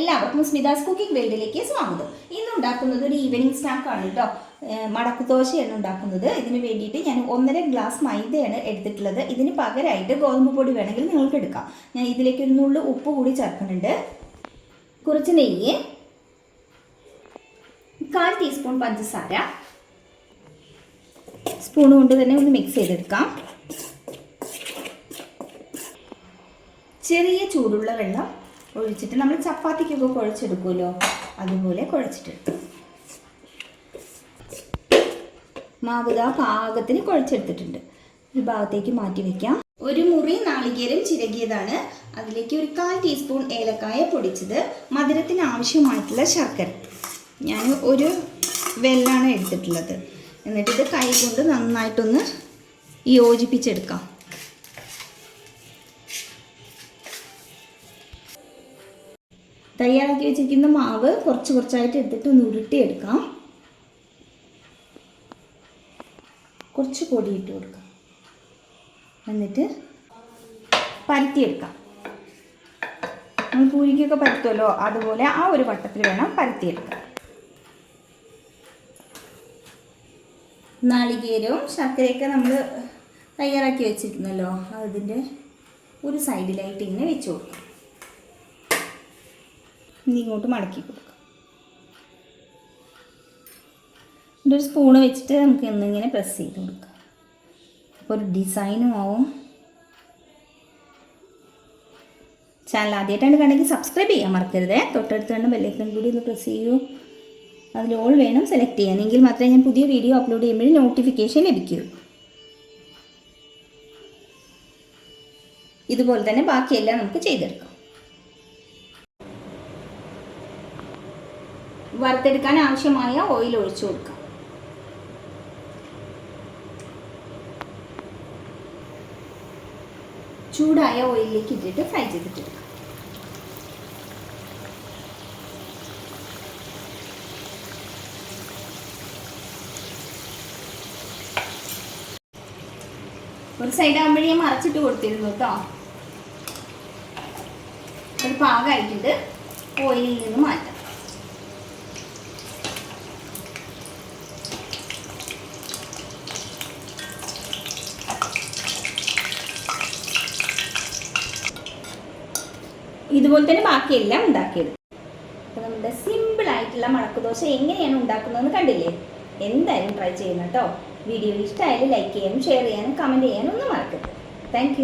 എല്ലാവർക്കും സ്മിതാസ് കുക്കിംഗ് വേൾഡിലേക്ക് സ്വാഗതം. ഇന്ന് ഉണ്ടാക്കുന്നത് ഒരു ഈവനിങ് സ്നാക്കാണ് കേട്ടോ മടക്കുദോശയാണ് ഉണ്ടാക്കുന്നത്. ഇതിന് വേണ്ടിയിട്ട് ഞാൻ ഒന്നര ഗ്ലാസ് മൈദയാണ് എടുത്തിട്ടുള്ളത്. ഇതിന് പകരമായിട്ട് ഗോതമ്പ് പൊടി വേണമെങ്കിൽ നിങ്ങൾക്ക് എടുക്കാം. ഞാൻ ഇതിലേക്ക് ഒരു നുള്ളു ഉപ്പ് കൂടി ചേർക്കുന്നുണ്ട്. കുറച്ച് നെയ്യ് കാൽ ടീസ്പൂൺ പഞ്ചസാര സ്പൂൺ കൊണ്ട് തന്നെ ഒന്ന് മിക്സ് ചെയ്തെടുക്കാം. ചെറിയ ചൂടുള്ള വെള്ളം ഒഴിച്ചിട്ട് നമ്മൾ ചപ്പാത്തിക്കൊക്കെ കുഴച്ചെടുക്കുമല്ലോ. അതുപോലെ കുഴച്ചിട്ടെടുക്കും. മാവ് ദാ പാകത്തിന് കുഴച്ചെടുത്തിട്ടുണ്ട്. ഒരു ഭാഗത്തേക്ക് മാറ്റി വെക്കാം. ഒരു മുറി നാളികേരം ചിരകിയതാണ്. അതിലേക്ക് ഒരു കാൽ ടീസ്പൂൺ ഏലക്കായ പൊടിച്ചത്. മധുരത്തിന് ആവശ്യമായിട്ടുള്ള ശർക്കര. ഞാൻ ഒരു വെല്ലാണ് എടുത്തിട്ടുള്ളത്. എന്നിട്ട് ഇത് കൈ കൊണ്ട് നന്നായിട്ടൊന്ന് യോജിപ്പിച്ചെടുക്കാം. തയ്യാറാക്കി വെച്ചിരിക്കുന്ന മാവ് കുറച്ച് കുറച്ചായിട്ട് എടുത്തിട്ട് ഒന്ന് ഉരുട്ടിയെടുക്കാം. കുറച്ച് പൊടി ഇട്ട് കൊടുക്കാം. എന്നിട്ട് പരത്തിയെടുക്കാം. നമ്മൾ പൂരിക്കൊക്കെ പരത്തുമല്ലോ അതുപോലെ ആ ഒരു വട്ടത്തിൽ വേണം പരത്തിയെടുക്കാം നാളികേരവും ശർക്കരയൊക്കെ നമ്മൾ തയ്യാറാക്കി വെച്ചിരുന്നല്ലോ അതിന്റെ ഒരു സൈഡിലായിട്ട് ഇങ്ങനെ വെച്ച് കൊടുക്കാം. ഇനി ഇങ്ങോട്ട് മടക്കി കൊടുക്കാം. എന്നിട്ട് ഒരു സ്പൂണ് വെച്ചിട്ട് നമുക്ക് എന്നിങ്ങനെ പ്രസ് ചെയ്ത് കൊടുക്കാം. അപ്പോൾ ഒരു ഡിസൈനും ആവും. ചാനൽ ആദ്യമായിട്ടാണ് കണ്ടെങ്കിൽ സബ്സ്ക്രൈബ് ചെയ്യാൻ മറക്കരുത്. തൊട്ടടുത്ത് കണ്ട ബെല്ലൈക്കൺ കൂടി ഒന്ന് പ്രസ് ചെയ്യൂ. അതിൽ ഓൾ വേണം സെലക്ട് ചെയ്യാൻ. എങ്കിൽ മാത്രമേ ഞാൻ പുതിയ വീഡിയോ അപ്ലോഡ് ചെയ്യുമ്പോൾ നോട്ടിഫിക്കേഷൻ ലഭിക്കൂ. ഇതുപോലെ തന്നെ ബാക്കിയെല്ലാം നമുക്ക് ചെയ്തെടുക്കാം. വറുത്തെടുക്കാൻ ആവശ്യമായ ഓയിൽ ഒഴിച്ചു കൊടുക്കാം. ചൂടായ ഓയിലിലേക്ക് ഇട്ടിട്ട് ഫ്രൈ ചെയ്തിട്ടെടുക്കാം. ഒരു സൈഡ് ആകുമ്പോഴേ മറച്ചിട്ട് കൊടുത്തിരുന്നു കേട്ടോ അത് പാകമായിട്ടുണ്ട് ഓയിലിൽ നിന്ന് മാറ്റാം. ഇതുപോലെ തന്നെ ബാക്കിയെല്ലാം ഉണ്ടാക്കിയത്. അപ്പോൾ നമ്മുടെ സിമ്പിൾ ആയിട്ടുള്ള മണക്കുദോശ ദോശ എങ്ങനെയാണ് ഉണ്ടാക്കുന്നതെന്ന് കണ്ടില്ലേ? എന്തായാലും ട്രൈ ചെയ്യണം കേട്ടോ. വീഡിയോ ഇഷ്ടമായാലും ലൈക്ക് ചെയ്യാനും ഷെയർ ചെയ്യാനും കമന്റ് ചെയ്യാനും ഒന്നും മറക്കരുത്. താങ്ക്